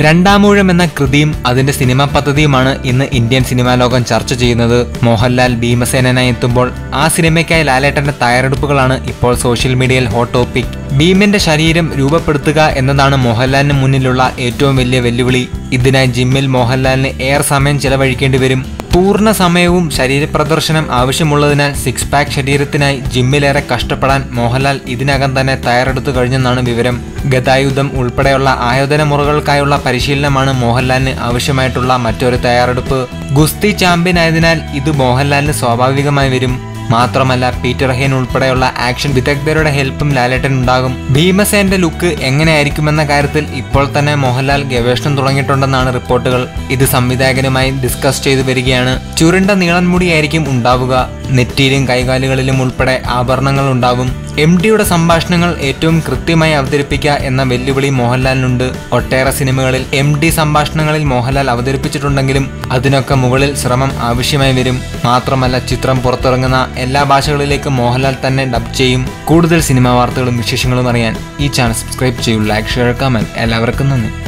രണ്ടാമൂഴം എന്ന കൃതിയും അതിന്റെ സിനിമാ പദ്ധതിയുമാണ് ഇന്ന് ഇന്ത്യൻ സിനിമാ ലോകം ചർച്ച ചെയ്യുന്നത്. മോഹൻലാൽ ഭീമസേനനായി എത്തുമ്പോൾ ആ സിനിമയ്ക്കായി ലാലേട്ടന്റെ തയ്യാറെടുപ്പുകളാണ് ഇപ്പോൾ സോഷ്യൽ മീഡിയയിൽ ഹോട്ട് ടോപ്പിക്. ഭീമന്റെ ശരീരം രൂപപ്പെടുത്തുക എന്നതാണ് മോഹൻലാലിന് മുന്നിലുള്ള ഏറ്റവും വലിയ വെല്ലുവിളി. ഇതിനായി ജിമ്മിൽ മോഹൻലാലിന് ഏറെ സമയം ചെലവഴിക്കേണ്ടി വരും. പൂർണ സമയവും ശരീരപ്രദർശനം ആവശ്യമുള്ളതിനാൽ സിക്സ് പാക്ക് ശരീരത്തിനായി ജിമ്മിലേറെ കഷ്ടപ്പെടാൻ മോഹൻലാൽ ഇതിനകം തന്നെ തയ്യാറെടുത്തു കഴിഞ്ഞെന്നാണ് വിവരം. ഗതായുധം ഉൾപ്പെടെയുള്ള ആയോധന മുറകൾക്കായുള്ള പരിശീലനമാണ് മോഹൻലാലിന് ആവശ്യമായിട്ടുള്ള മറ്റൊരു തയ്യാറെടുപ്പ്. ഗുസ്തി ചാമ്പ്യൻ ആയതിനാൽ ഇത് മോഹൻലാലിന് സ്വാഭാവികമായി വരും. മാത്രമല്ല പീറ്റർ ഹെൻ ഉൾപ്പെടെയുള്ള ആക്ഷൻ വിദഗ്ധരുടെ ഹെൽപ്പും ലാലേട്ടൻ ഉണ്ടാകും. ഭീമസേന്റെ ലുക്ക് എങ്ങനെയായിരിക്കുമെന്ന കാര്യത്തിൽ ഇപ്പോൾ തന്നെ മോഹൻലാൽ ഗവേഷണം തുടങ്ങിയിട്ടുണ്ടെന്നാണ് റിപ്പോർട്ടുകൾ. ഇത് സംവിധായകനുമായി ഡിസ്കസ് ചെയ്തു വരികയാണ്. ചുരുണ്ട നീളൻ മുടിയായിരിക്കും ഉണ്ടാവുക. നെറ്റിയിലും കൈകാലുകളിലും ഉൾപ്പെടെ ആഭരണങ്ങൾ ഉണ്ടാവും. എം ഡിയുടെ സംഭാഷണങ്ങൾ ഏറ്റവും കൃത്യമായി അവതരിപ്പിക്കുക എന്ന വെല്ലുവിളി മോഹൻലാലിനുണ്ട്. ഒട്ടേറെ സിനിമകളിൽ എം ഡി സംഭാഷണങ്ങളിൽ മോഹൻലാൽ അവതരിപ്പിച്ചിട്ടുണ്ടെങ്കിലും അതിനൊക്കെ മുകളിൽ ശ്രമം ആവശ്യമായി വരും. മാത്രമല്ല ചിത്രം പുറത്തിറങ്ങുന്ന എല്ലാ ഭാഷകളിലേക്കും മോഹൻലാൽ തന്നെ ഡബ് ചെയ്യും. കൂടുതൽ സിനിമാ വാർത്തകളും വിശേഷങ്ങളും അറിയാൻ ഈ ചാനൽ സബ്സ്ക്രൈബ് ചെയ്യൂ ലൈക്ക് ഷെയർ കമന്റ് എല്ലാവർക്കും നന്ദി.